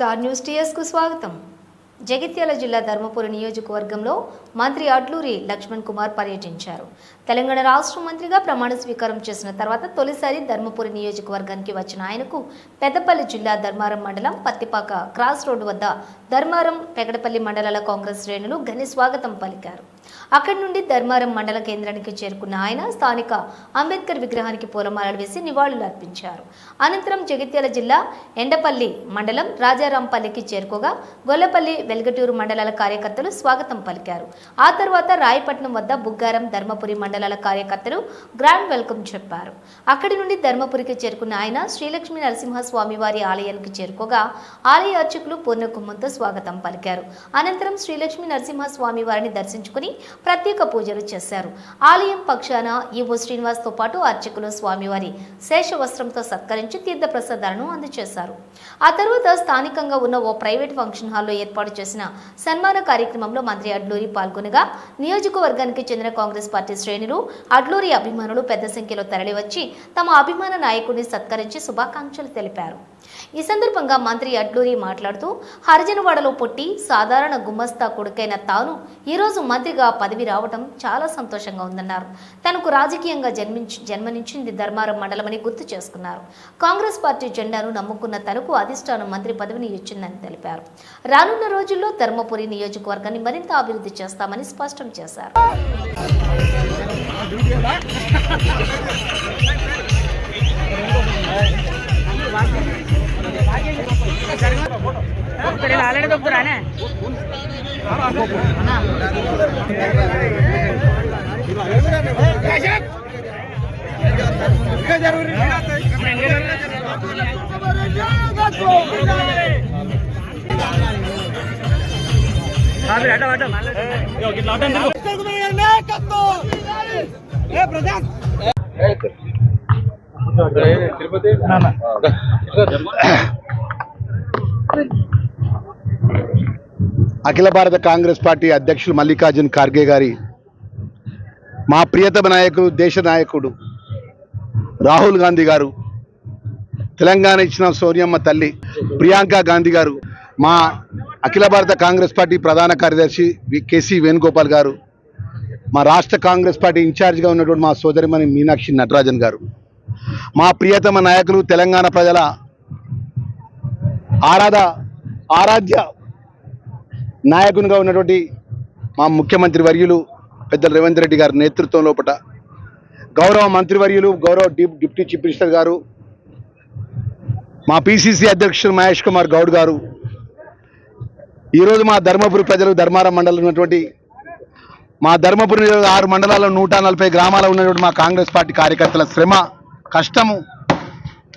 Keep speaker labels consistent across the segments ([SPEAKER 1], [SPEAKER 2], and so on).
[SPEAKER 1] Star news టీఎస్కు స్వాగతం. జగిత్యాల జిల్లా ధర్మపురి నియోజకవర్గంలో మంత్రి అడ్లూరి లక్ష్మణ్ కుమార్ పర్యటించారు. తెలంగాణ రాష్ట్ర మంత్రిగా ప్రమాణ స్వీకారం చేసిన తర్వాత తొలిసారి ధర్మపురి నియోజకవర్గానికి వచ్చిన ఆయనకు పెద్దపల్లి జిల్లా ధర్మారం మండలం పత్తిపాక క్రాస్ రోడ్డు వద్ద ధర్మారం పెగడపల్లి మండలాల కాంగ్రెస్ శ్రేణులు ఘన స్వాగతం పలికారు. అక్కడి నుండి ధర్మారం మండల కేంద్రానికి చేరుకున్న ఆయన స్థానిక అంబేద్కర్ విగ్రహానికి పూలమాలలు వేసి నివాళులు అర్పించారు. అనంతరం జగిత్యాల జిల్లా ఎండపల్లి మండలం రాజారాంపల్లికి చేరుకోగా గొల్లపల్లి వెల్గటూరు మండలాల కార్యకర్తలు స్వాగతం పలికారు. ఆ తర్వాత రాయపట్నం వద్ద బుగ్గారం ధర్మపురి మండలాల కార్యకర్తలు గ్రాండ్ వెల్కమ్ చెప్పారు. అక్కడి నుండి ధర్మపురికి చేరుకున్న ఆయన శ్రీలక్ష్మీ నరసింహస్వామి వారి ఆలయానికి చేరుకోగా ఆలయ అర్చకులు పూర్ణకుంభంతో స్వాగతం పలికారు. అనంతరం శ్రీలక్ష్మీ నరసింహస్వామి వారిని దర్శించుకుని ప్రత్యేక పూజలు చేశారు. ఆలయం పక్షాన ఈవో శ్రీనివాస్తో పాటు అర్చకులు స్వామివారి శేష వస్త్రంతో సత్కరించి తీర్థప్రసాదాలను అందజేశారు. ఆ తర్వాత స్థానికంగా ఉన్న ఓ ప్రైవేట్ ఫంక్షన్ హాల్లో ఏర్పాటు చేసిన సన్మాన కార్యక్రమంలో మంత్రి అడ్లూరి పాల్గొనగా నియోజకవర్గానికి చెందిన కాంగ్రెస్ పార్టీ శ్రేణులు అడ్లూరి అభిమానులు పెద్ద సంఖ్యలో తరలివచ్చి తమ అభిమాన నాయకుడిని సత్కరించి శుభాకాంక్షలు తెలిపారు. ఈ సందర్భంగా మంత్రి అడ్లూరి మాట్లాడుతూ హరిజనవాడలో పుట్టి సాధారణ గుమస్తా కొడుకైన తాను ఈరోజు మంత్రిగా పదవి రావడం చాలా సంతోషంగా ఉందన్నారు. తనకు రాజకీయంగా జన్మించి జన్మనించింది ధర్మారం మండలమని గుర్తు చేసుకున్నారు. కాంగ్రెస్ పార్టీ జెండాను నమ్ముకున్న తనకు అధిష్టానం మంత్రి పదవిని ఇచ్చిందని తెలిపారు. రానున్న రోజుల్లో ధర్మపురి నియోజకవర్గాన్ని మరింత అభివృద్ధి చేస్తామని స్పష్టం చేశారు.
[SPEAKER 2] ఆల్రెడీ దొక్కుతురానే
[SPEAKER 3] అఖిల భారత కాంగ్రెస్ పార్టీ అధ్యక్షులు మల్లికార్జున్ ఖార్గే గారి మా ప్రియతమ నాయకుడు దేశ నాయకుడు రాహుల్ గాంధీ గారు తెలంగాణ ఇచ్చిన సోనియమ్మ తల్లి ప్రియాంక గాంధీ గారు మా అఖిల భారత కాంగ్రెస్ పార్టీ ప్రధాన కార్యదర్శి వి- కేసీ వేణుగోపాల్ గారు మా రాష్ట్ర కాంగ్రెస్ పార్టీ ఇన్ఛార్జిగా ఉన్నటువంటి మా సోదరిమణి మీనాక్షి నటరాజన్ గారు మా ప్రియతమ నాయకులు తెలంగాణ ప్రజల ఆరాధ ఆరాధ్య నాయకునిగా ఉన్నటువంటి మా ముఖ్యమంత్రి వర్యులు పెద్దలు రేవంత్ రెడ్డి గారి నేతృత్వం లోపల గౌరవ మంత్రివర్యులు గౌరవ డిప్యూటీ చీఫ్ మినిస్టర్ గారు మా పిసిసి అధ్యక్షులు మహేష్ కుమార్ గౌడ్ గారు ఈరోజు మా ధర్మపురి ప్రజలు ధర్మారం మండలం ఉన్నటువంటి మా ధర్మపురి ఆరు మండలాల్లో నూట నలభై గ్రామాల్లో ఉన్నటువంటి మా కాంగ్రెస్ పార్టీ కార్యకర్తల శ్రమ కష్టము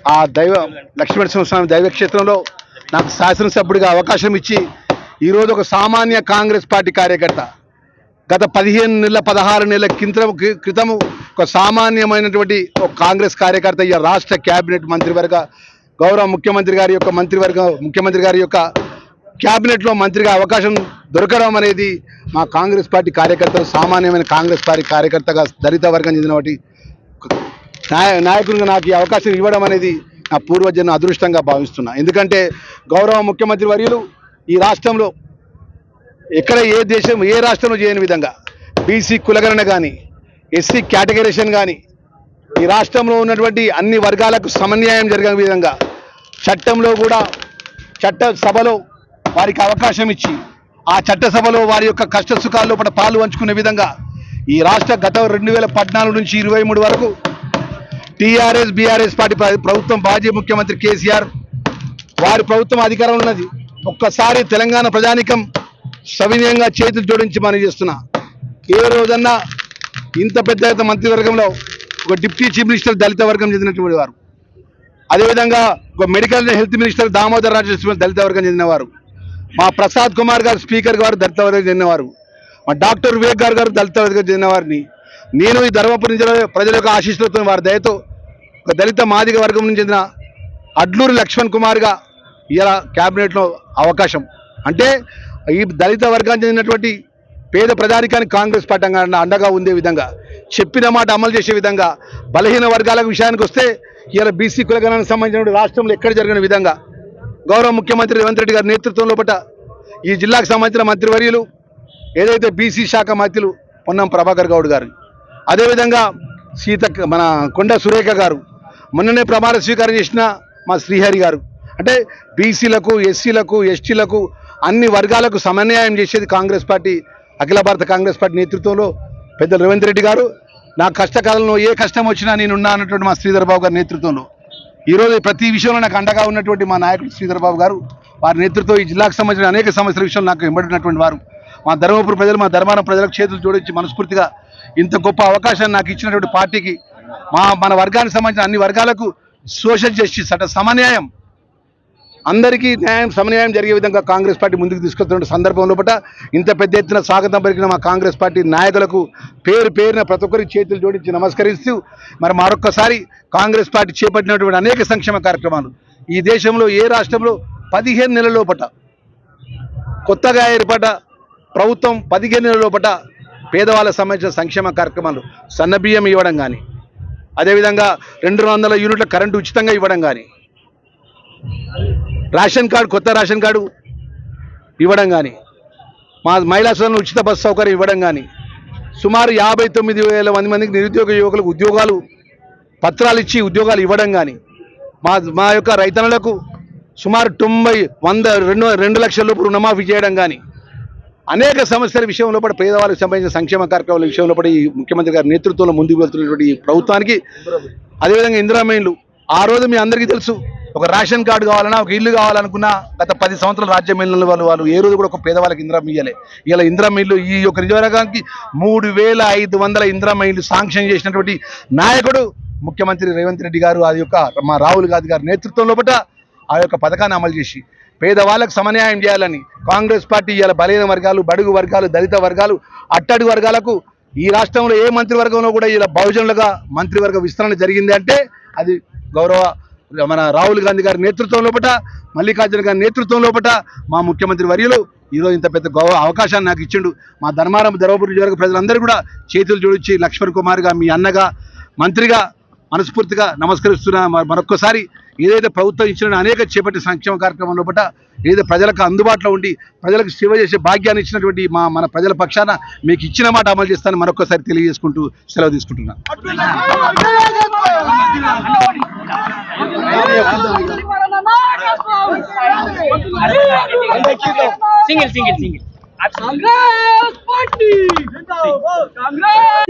[SPEAKER 3] ఆ దైవ లక్ష్మీనరసింహస్వామి దైవక్షేత్రంలో నాకు శాసనసభ్యుడిగా అవకాశం ఇచ్చి ఈరోజు ఒక సామాన్య కాంగ్రెస్ పార్టీ కార్యకర్త గత పదిహేను నెలల పదహారు నెలల క్రితం క్రితము ఒక సామాన్యమైనటువంటి ఒక కాంగ్రెస్ కార్యకర్త ఈ రాష్ట్ర క్యాబినెట్ మంత్రివర్గ గౌరవ ముఖ్యమంత్రి గారి యొక్క మంత్రివర్గ ముఖ్యమంత్రి గారి యొక్క క్యాబినెట్లో మంత్రిగా అవకాశం దొరకడం అనేది మా కాంగ్రెస్ పార్టీ కార్యకర్తలు సామాన్యమైన కాంగ్రెస్ పార్టీ కార్యకర్తగా దళిత వర్గం చెందిన వాటి నాయ నాయకునిగా నాకు ఈ అవకాశం ఇవ్వడం అనేది నా పూర్వజన్మ అదృష్టంగా భావిస్తున్నా. ఎందుకంటే గౌరవ ముఖ్యమంత్రి వర్యులు ఈ రాష్ట్రంలో ఎక్కడ ఏ దేశం ఏ రాష్ట్రంలో చేయని విధంగా బీసీ కులగణన కానీ ఎస్సీ కేటగరేషన్ కానీ ఈ రాష్ట్రంలో ఉన్నటువంటి అన్ని వర్గాలకు సమన్యాయం జరిగిన విధంగా చట్టంలో కూడా చట్ట సభలో వారికి అవకాశం ఇచ్చి ఆ చట్టసభలో వారి యొక్క కష్ట సుఖాల్లో పాలు పంచుకునే విధంగా ఈ రాష్ట్ర గత రెండు వేల పద్నాలుగు నుంచి ఇరవై మూడు వరకు టీఆర్ఎస్ బీఆర్ఎస్ పార్టీ ప్రభుత్వం మాజీ ముఖ్యమంత్రి కేసీఆర్ వారి ప్రభుత్వం అధికారంలో ఉన్నది. ఒక్కసారి తెలంగాణ ప్రజానికం సవినయంగా చేతులు జోడించి మనం చేస్తున్నా. ఏ రోజన్నా ఇంత పెద్ద మంత్రివర్గంలో ఒక డిప్యూటీ చీఫ్ మినిస్టర్ దళిత వర్గం చెందినటువంటి వారు. అదేవిధంగా ఒక medical health minister Damodar Rajeshwari దళిత వర్గం చెందినవారు. మా ప్రసాద్ కుమార్ గారు స్పీకర్ గారు దళిత వర్గం చెందినవారు. మా డాక్టర్ వివేక్ గారు గారు దళిత వర్గం చెందినవారిని. నేను ఈ ధర్మపురి జిల్లా ప్రజల యొక్క ఆశీస్సులతో వారి దయతో ఒక దళిత మాదిగ వర్గం నుంచి చెందిన అడ్లూరి లక్ష్మణ్ కుమార్గా ఇలా క్యాబినెట్లో అవకాశం. అంటే ఈ దళిత వర్గానికి చెందినటువంటి పేద ప్రజానికానికి కాంగ్రెస్ పార్టీ అండగా ఉండే విధంగా చెప్పిన మాట అమలు చేసే విధంగా బలహీన వర్గాల విషయానికి వస్తే ఇలా బీసీ కులగణానికి సంబంధించిన రాష్ట్రంలో ఎక్కడ జరిగిన విధంగా గౌరవ ముఖ్యమంత్రి రేవంత్ రెడ్డి గారి నేతృత్వంలో పట్ట ఈ జిల్లాకు సంబంధించిన మంత్రివర్యులు ఏదైతే బీసీ శాఖ మంత్రులు పొన్నం ప్రభాకర్ గౌడ్ గారు అదేవిధంగా సీత మన కొండ సురేఖ గారు మొన్ననే ప్రమాణ స్వీకారం చేసిన మా శ్రీహరి గారు అంటే బీసీలకు ఎస్సీలకు ఎస్టీలకు అన్ని వర్గాలకు సమన్వయం చేసేది కాంగ్రెస్ పార్టీ అఖిల భారత కాంగ్రెస్ పార్టీ నేతృత్వంలో పెద్దలు రేవంత్ రెడ్డి గారు. నా కష్టకాలంలో ఏ కష్టం వచ్చినా నేనున్నా అన్నటువంటి మా శ్రీధర్ బాబు గారి నేతృత్వంలో. ఈరోజు ప్రతి విషయంలో నాకు అండగా ఉన్నటువంటి మా నాయకుడు శ్రీధర్ బాబు గారు వారి నేతృత్వం ఈ జిల్లాకు సంబంధించిన అనేక సమస్యల విషయంలో నాకు వెంబడినటువంటి వారు. మా ధర్మపురం ప్రజలు మా ధర్మారం ప్రజలకు చేతులు జోడించి మనస్ఫూర్తిగా ఇంత గొప్ప అవకాశాన్ని నాకు ఇచ్చినటువంటి పార్టీకి మా మన వర్గానికి సంబంధించిన అన్ని వర్గాలకు సోషల్ జస్టిస్ అంటే సమన్యాయం అందరికీ న్యాయం సమన్యాయం జరిగే విధంగా కాంగ్రెస్ పార్టీ ముందుకు తీసుకొస్తున్న సందర్భంలో పట్ల ఇంత పెద్ద ఎత్తున స్వాగతం పలికిన మా కాంగ్రెస్ పార్టీ నాయకులకు పేరు పేరున ప్రతి ఒక్కరికి చేతులు జోడించి నమస్కరిస్తూ మరి మరొక్కసారి కాంగ్రెస్ పార్టీ చేపట్టినటువంటి అనేక సంక్షేమ కార్యక్రమాలు. ఈ దేశంలో ఏ రాష్ట్రంలో పదిహేను నెలల లోపట కొత్తగా ఏర్పడ్డ ప్రభుత్వం పదిహేను నెలల లోపట పేదవాళ్ళకు సంబంధించిన సంక్షేమ కార్యక్రమాలు సన్నబియ్యం ఇవ్వడం కానీ అదేవిధంగా రెండు వందల యూనిట్ల కరెంటు ఉచితంగా ఇవ్వడం కానీ రేషన్ కార్డు కొత్త రేషన్ కార్డు ఇవ్వడం కానీ మా మహిళా సోదరులు ఉచిత బస్సు సౌకర్యం ఇవ్వడం కానీ సుమారు యాభై తొమ్మిది వేల మంది మందికి నిరుద్యోగ యువకులకు ఉద్యోగాలు పత్రాలు ఇచ్చి ఉద్యోగాలు ఇవ్వడం కానీ మా మా యొక్క రైతన్నలకు సుమారు తొంభై వంద రెండు రెండు లక్షల లోపు రుణమాఫీ చేయడం కానీ అనేక సమస్యల విషయంలో కూడా పేదవాళ్ళకి సంబంధించిన సంక్షేమ కార్యక్రమాల విషయంలో కూడా ఈ ముఖ్యమంత్రి గారి నేతృత్వంలో ముందుకు వెళ్తున్నటువంటి ఈ ప్రభుత్వానికి అదేవిధంగా ఇందిరామేన్లు ఆ రోజు మీ అందరికీ తెలుసు ఒక రేషన్ కార్డు కావాలన్నా ఒక ఇల్లు కావాలనుకున్నా గత పది సంవత్సరాల రాజ్యం వెళ్ళిన వాళ్ళు వాళ్ళు ఏ రోజు కూడా ఒక పేదవాళ్ళకి ఇంద్రం ఇయ్యలే. ఇలా ఇందిరా ఇల్లు ఈ యొక్క నియోజకవర్గానికి మూడు వేల ఐదు వందల ఇందిరా ఇల్లు శాంక్షన్ చేసినటువంటి నాయకుడు ముఖ్యమంత్రి రేవంత్ రెడ్డి గారు అది యొక్క మా రాహుల్ గాంధీ గారి నేతృత్వంలో పట్ల ఆ యొక్క పథకాన్ని అమలు చేసి పేదవాళ్ళకు సమన్యాయం చేయాలని కాంగ్రెస్ పార్టీ ఇవాళ బలహీన వర్గాలు బడుగు వర్గాలు దళిత వర్గాలు అట్టడుగు వర్గాలకు ఈ రాష్ట్రంలో ఏ మంత్రివర్గంలో కూడా ఇలా బహుజనులుగా మంత్రివర్గ విస్తరణ జరిగింది అంటే అది గౌరవ మన రాహుల్ గాంధీ గారి నేతృత్వం లోపల మల్లికార్జున గారి నేతృత్వం లోపట మా ముఖ్యమంత్రి వర్యులు ఈరోజు ఇంత పెద్ద గౌరవ అవకాశాన్ని నాకు ఇచ్చిండు. మా ధర్మారం ధర్మపురి నియోజకవర్గ ప్రజలందరూ కూడా చేతులు జోడించి లక్ష్మణ్ కుమార్గా మీ అన్నగా మంత్రిగా మనస్ఫూర్తిగా నమస్కరిస్తున్నా. మరొక్కసారి ఏదైతే ప్రభుత్వం ఇచ్చిన అనేక చేపట్టిన సంక్షేమ కార్యక్రమం లోపల ఏదైతే ప్రజలకు అందుబాటులో ఉండి ప్రజలకు సేవ చేసే భాగ్యాన్ని ఇచ్చినటువంటి మా మన ప్రజల పక్షాన మీకు ఇచ్చిన మాట అమలు చేస్తానని మరొకసారి తెలియజేసుకుంటూ సెలవు
[SPEAKER 4] తీసుకుంటున్నాను single single
[SPEAKER 3] single Congress party Congress